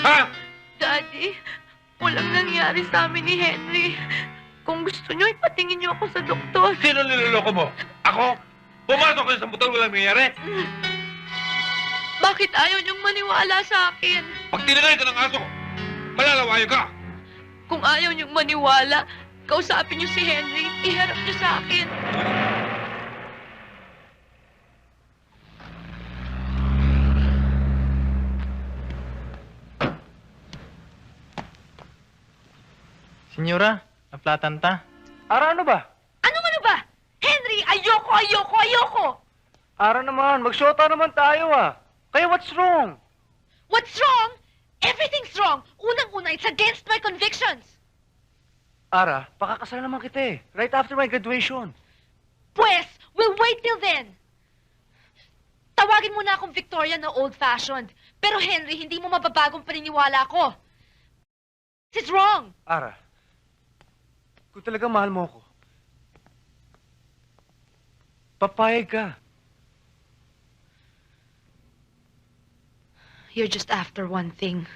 Ha? Daddy, walang nangyari sa amin ni Henry. Kung gusto nyo, ipatingin nyo ako sa doktor. Sino niloloko mo? Ako? Pumasok kayo sa motor, walang nangyayari. Bakit ayaw nyong maniwala sa akin? Pag tinagay ka ng aso, malalawayo ka. Kung ayaw nyong maniwala, kausapin nyo si Henry, iharap nyo sa akin. Senyora, naplatan ta. Ara ano ba? Anong ano ba? Henry, ayoko, ayoko, ayoko! Ara naman, magsyota naman tayo ah. Kaya what's wrong? What's wrong? Everything's wrong. Unang-una, it's against my convictions. Ara, pakakasal naman kita eh. Right after my graduation. Pues, we'll wait till then. Tawagin mo na akong Victoria na old-fashioned. Pero Henry, hindi mo mababagong paniniwala ko. This is wrong. Ara, kung talagang mahal mo ako, papayag ka. You're just after one thing.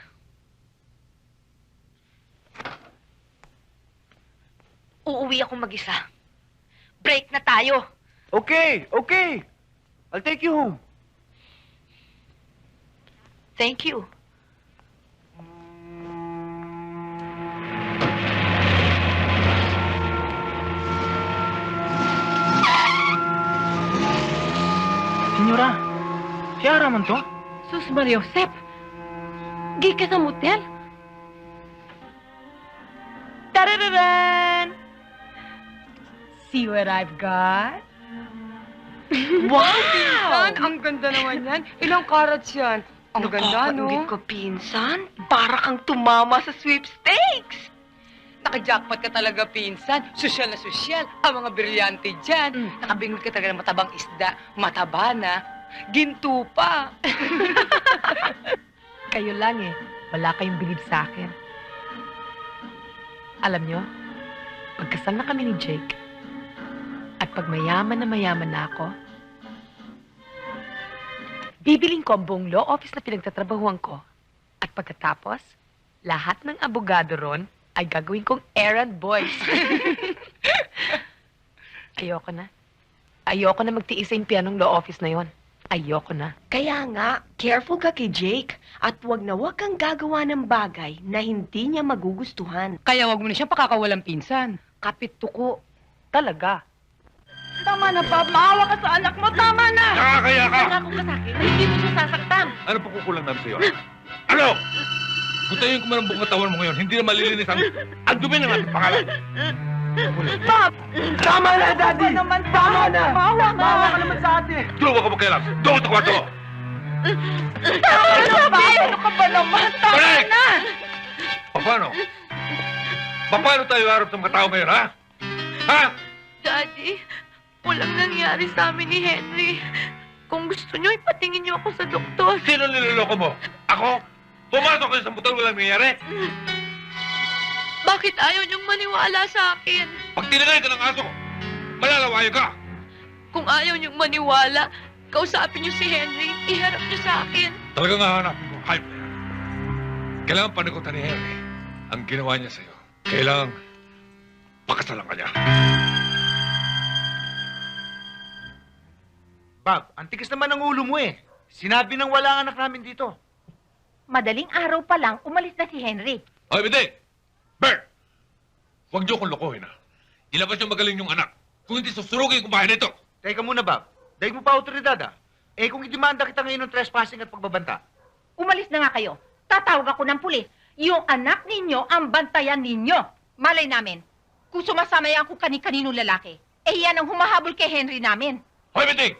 Uuwi ako mag-isa. Break na tayo. Okay, okay. I'll take you home. Thank you. Si Ara man to? Sus Maria Josep. Gi ka sa motel? Tarararan! See what I've got? Wow, pinsan! Ang ganda naman yan. Ilang carats yan? Ang ganda, no? Hindi ko pinsan. Para kang tumama sa sweepstakes. Naka-jackpot ka talaga, pinsan. Sosyal na sosyal. Ang mga brilyante dyan. Mm. Nakabingot ka talaga ng matabang isda. Mataba na. Ginto pa. Kayo lang eh. Wala kayong bilib sa akin. Alam nyo, pagkasal na kami ni Jake, at pag mayaman na mayaman na ako, bibiling ko ang buong law office na pinagtatrabahuan ko. At pagkatapos, lahat ng abogado ron ay gagawin kong errand boys. Ayoko na. Ayoko na magtiis sa impianong law office na yon. Ayoko na. Kaya nga, careful ka kay Jake at wag na wag kang gagawa ng bagay na hindi niya magugustuhan. Kaya wag mo na siyang pakakawalang pinsan. Kapit tuko. Talaga. Tama na, Bob. Maawa ka sa anak mo. Tama na! Nakakaya ka! Nangako ka sa akin hindi mo siya sasaktan. Ano pa kukulang namin sa'yo? Ano? Gutayin ko man ang buong katawan mo ngayon, hindi na malilinis ang, ang dumi ng ating pangalan. Tama na, Daddy! naman, Tama na! Maawa ka. Maawa ka naman sa atin! Tulungan ka mo kailan. Doon sa kwarto! Tama na, Bob! Ano ka ba naman? Tama na! Paano? Paano tayo harap sa mga tao ngayon, ha? Ha? Daddy, walang nangyari sa amin ni Henry. Kung gusto nyo, ipatingin nyo ako sa doktor. Sino niloloko mo? Ako? Pumasok kayo sa motor, walang nangyayari. Bakit ayaw nyong maniwala sa akin? Pag tinagay ka ng aso, malalawayo ka. Kung ayaw nyong maniwala, kausapin nyo si Henry, iharap nyo sa akin. Talagang hahanapin ko, hype na yan. Kailangan panikutan ni Henry ang ginawa niya sa'yo. Kailangan pakasalan ka niya. Bob, ang tigas naman ng ulo mo eh. Sinabi nang wala ang anak namin dito. Madaling araw pa lang, umalis na si Henry. Hoy, Bideng! Bert! Huwag niyo kong lokohin, ha? Ilabas yung magaling yung anak. Kung hindi, susurugin ko bahay nito. Teka muna, Bob. Dahil mo pa autoridad ah. Eh kung idemanda kita ngayon ng trespassing at pagbabanta. Umalis na nga kayo. Tatawag ako ng pulis. Yung anak ninyo ang bantayan ninyo. Malay namin, kung sumasama yan kung kani-kaninong lalaki, eh yan ang humahabol kay Henry namin. Hoy, Bideng!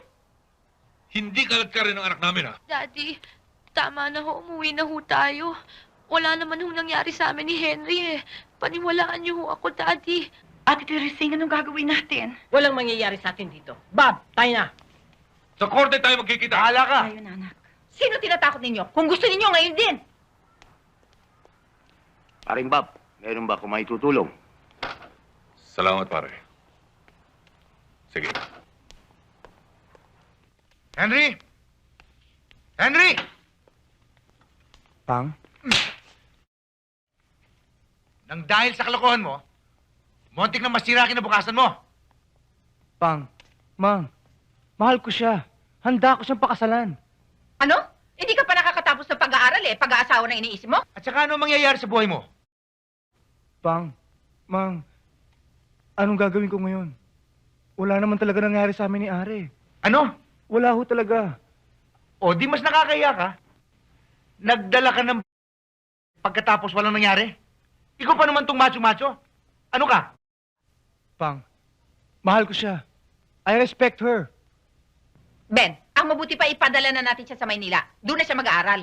Hindi kalat ka rin ang anak namin, ha? Daddy, tama na ho, umuwi na ho tayo. Wala naman ho nangyari sa amin ni Henry eh. Paniwalaan niyo ho ako, Daddy. Ate Teresing, anong gagawin natin? Walang mangyayari sa atin dito. Bob, tayo na. Sa korte tayo magkikita. Bahala ka! Ayun, anak. Sino tinatakot ninyo? Kung gusto ninyo, ngayon din. Paring Bob, meron ba kung may tutulong? Salamat, pare. Sige. Henry! Henry! Pang? Nang dahil sa kalokohan mo, montik na masira kinabukasan mo. Pang, Mang, mahal ko siya. Handa ko siyang pakasalan. Ano? Hindi ka pa nakakatapos ng pag-aaral eh. Pag-aasawa na iniisip mo? At saka ano ang mangyayari sa buhay mo? Pang, Mang, anong gagawin ko ngayon? Wala naman talaga nangyari sa amin ni Are. Ano? Wala ho talaga. O di mas nakakaya ka? Nagdala ka ng pagkatapos walang nangyari? Ikaw pa naman tong macho-macho? Ano ka? Pang, mahal ko siya. I respect her. Ben, ang mabuti pa ipadala na natin siya sa Maynila. Doon na siya mag-aaral.